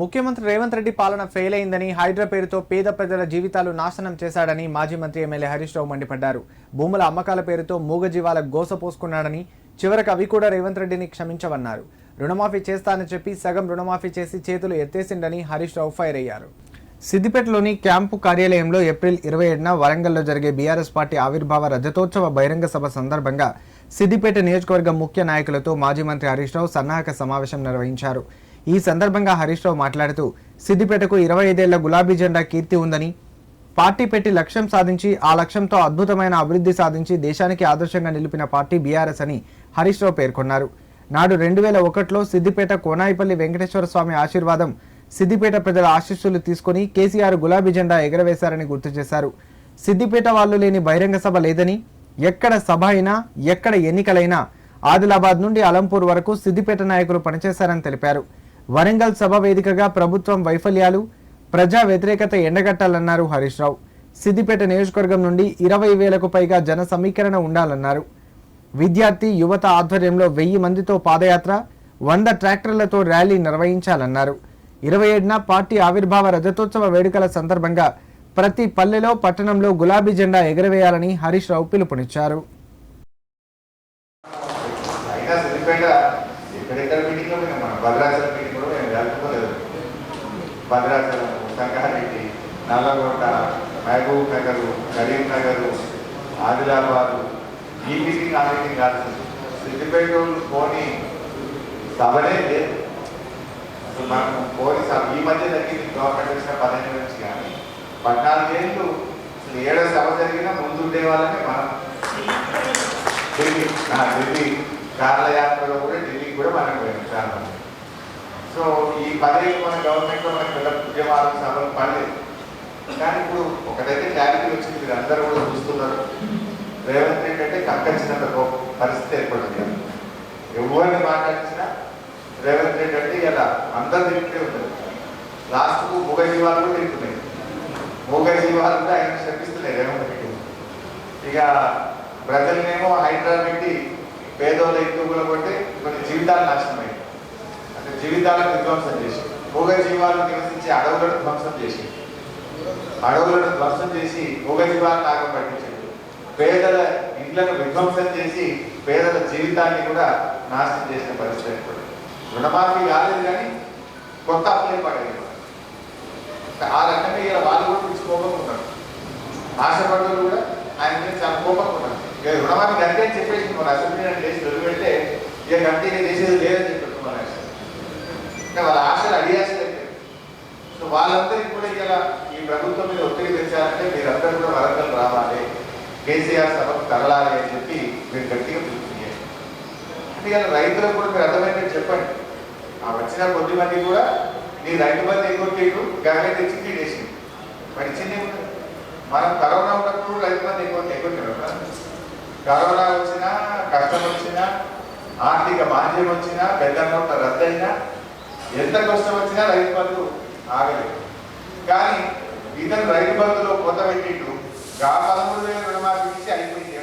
ముఖ్యమంత్రి రేవంత్ రెడ్డి పాలన ఫెయిల్ అయిందని హైడ్రా పేరుతో పేద ప్రజల జీవితాలు నాశనం చేశాడని మాజీ మంత్రి ఎమ్మెల్యే హరీష్ రావు మండిపడ్డారు. భూముల అమ్మకాల పేరుతో మూగజీవాల గోస పోసుకున్నాడని చివరకు అవి కూడా రేవంత్ రెడ్డిని క్షమించవన్నారు. రుణమాఫీ చేస్తానని చెప్పి సగం రుణమాఫీ చేసి చేతులు ఎత్తేసిండని హరీష్ రావు ఫైర్ అయ్యారు. సిద్దిపేటలోని క్యాంపు కార్యాలయంలో ఏప్రిల్ ఇరవై ఏడున వరంగల్లో జరిగే బీఆర్ఎస్ పార్టీ ఆవిర్భావ రజతోత్సవ బహిరంగ సభ సందర్భంగా సిద్దిపేట నియోజకవర్గం ముఖ్య నాయకులతో మాజీ మంత్రి హరీష్ రావు సన్నాహక సమావేశం నిర్వహించారు. ఈ సందర్భంగా హరీష్ రావు మాట్లాడుతూ సిద్దిపేటకు ఇరవై ఐదేళ్ళ గులాబీ జెండా కీర్తి ఉందని పార్టీ పెట్టి లక్ష్యం సాధించి ఆ లక్ష్యంతో అద్భుతమైన అభివృద్ధి సాధించి దేశానికి ఆదర్శంగా నిలిపిన పార్టీ బీఆర్ఎస్ అని హరీష్ రావు పేర్కొన్నారు. నాడు రెండు వేల ఒకటిలో సిద్దిపేట కోనాయిపల్లి వెంకటేశ్వర స్వామి ఆశీర్వాదం సిద్దిపేట ప్రజల ఆశీస్సులు తీసుకొని కేసీఆర్ గులాబీ జెండా ఎగరవేశారని గుర్తు చేశారు. సిద్దిపేట వాళ్ళు లేని బహిరంగ సభ లేదని ఎక్కడ సభ అయినా ఎక్కడ ఎన్నికలైనా ఆదిలాబాద్ నుండి అలంపూర్ వరకు సిద్దిపేట నాయకులు పనిచేశారని తెలిపారు. వరంగల్ సభ వేదికగా ప్రభుత్వం వైఫల్యాలు ప్రజా వ్యతిరేకత ఎండగట్టాలన్నారు హరీష్ రావు. సిద్దిపేట నియోజకవర్గం నుండి ఇరవై వేలకు పైగా జన సమీకరణ ఉండాలన్నారు. విద్యార్థి యువత ఆధ్వర్యంలో వెయ్యి మందితో పాదయాత్ర వంద ట్రాక్టర్లతో ర్యాలీ నిర్వహించాలన్నారు. ఇరవై ఏడున పార్టీ ఆవిర్భావ రజతోత్సవ వేడుకల సందర్భంగా ప్రతి పల్లెలో పట్టణంలో గులాబీ జెండా ఎగరవేయాలని హరీష్ రావు పిలుపునిచ్చారు. సిద్దిపేట భద్రాచలం సంగారెడ్డి నల్లగొండ మహబూబ్ నగర్ కరీంనగర్ ఈ మీటింగ్ ఆ మీటింగ్ కాదు. సిద్దిపేట వాళ్ళు లేదు. అసలు మనం పోని సభ ఈ మధ్య తగ్గింది గవర్నమెంట్ వచ్చిన పదిహేను నుంచి పద్నాలుగేళ్ళు అసలు ఏడో సభ జరిగినా ముందు ఉండే వాళ్ళని మనం. ఢిల్లీ ఆ, ఢిల్లీ కార్ల యాత్రలో కూడా ఢిల్లీకి కూడా మనం పోయాం చాలా మంది. సో ఈ పదేళ్ళు మన గవర్నమెంట్లో మనకి పిల్లల ఉద్యమాల సభలు పడలేదు. కానీ ఇప్పుడు ఒకటైతే క్లారిటీ వచ్చింది మీరు అందరూ కూడా చూస్తున్నారు. రేవంత్ రెడ్డి అంటే కక్కచ్చినంత గొప్ప పరిస్థితి ఏర్పడింది. ఎవరిని మాట్లాడించినా రేవంత్ రెడ్డి అంటే ఇలా అందరు తింటే ఉంటారు లాస్ట్కు మూగ జీవాలు కూడా తింటున్నాయి మూగ జీవాలు కూడా ఆయన శపిస్తున్నాయి రేవంత్ రెడ్డి ఇక ప్రజలనేమో హైడ్రా పెట్టి పేదోళ్ళ ఎక్కువ కొట్టి కొన్ని జీవితాలు నాశనమయ్యాయి అంటే జీవితాలను విధ్వంసం చేసి మూగ జీవాలు నివసించే అడవులను ధ్వంసం చేసి అడవులను ధ్వంసం చేసి మూగ జీవాలను నాగం పట్టించాడు పేదల ఇండ్లను విధ్వంసం చేసి పేదల జీవితాన్ని కూడా నాశనం చేసిన పరిస్థితి ఏర్పడింది. రుణమాఫీ కాలేదు కానీ కొత్త అప్పులే పడేది. ఆ రకంగా ఇలా వాళ్ళు కూడా తీసుకోకుండా ఆశపడ్డలు కూడా ఆయన మీద చాలా కోపంగా ఇక రుణమాఫీ గంటే అని చెప్పేసి మన అసెంబ్లీ చేసి వదిలి పెడితే ఇక గంటే ఇక చేసేది లేదని చెప్పి అంటే వాళ్ళ ఆశలు అడియాసలు సో వాళ్ళందరికీ కూడా ఇలా ఈ ప్రభుత్వం మీద ఒత్తిడి తెచ్చారంటే మీరందరూ కూడా వరంగల్ రావాలి. కేసీఆర్ సభకు తరలాలి అని చెప్పి మీరు గట్టిగా పిలుపునియారు అంటే ఇలా రైతులకు కూడా మీరు అర్థమైనట్టు చెప్పండి. ఆ వచ్చిన కొద్ది మంది కూడా నీ రైతు బంధు ఎగ్గొట్టేడు గంగ తెచ్చి తీడేసింది మరి ఇచ్చింది మనం కరోనా ఉన్నప్పుడు రైతు బంధు ఎక్కువ ఎగ్గొట్టారు కరోనా వచ్చినా కష్టం వచ్చినా ఆర్థిక మాంద్యం వచ్చినా పెద్ద నోట్ల రద్దయినా ఎంత కష్టం వచ్చినా రైతు బంధు ఆగలేదు. కానీ ఇతను రైతు బంధులో కొత్త పెట్టిండు గా పదమూడు వేల రుణమాఫీ ఇచ్చి అయిపోయింది.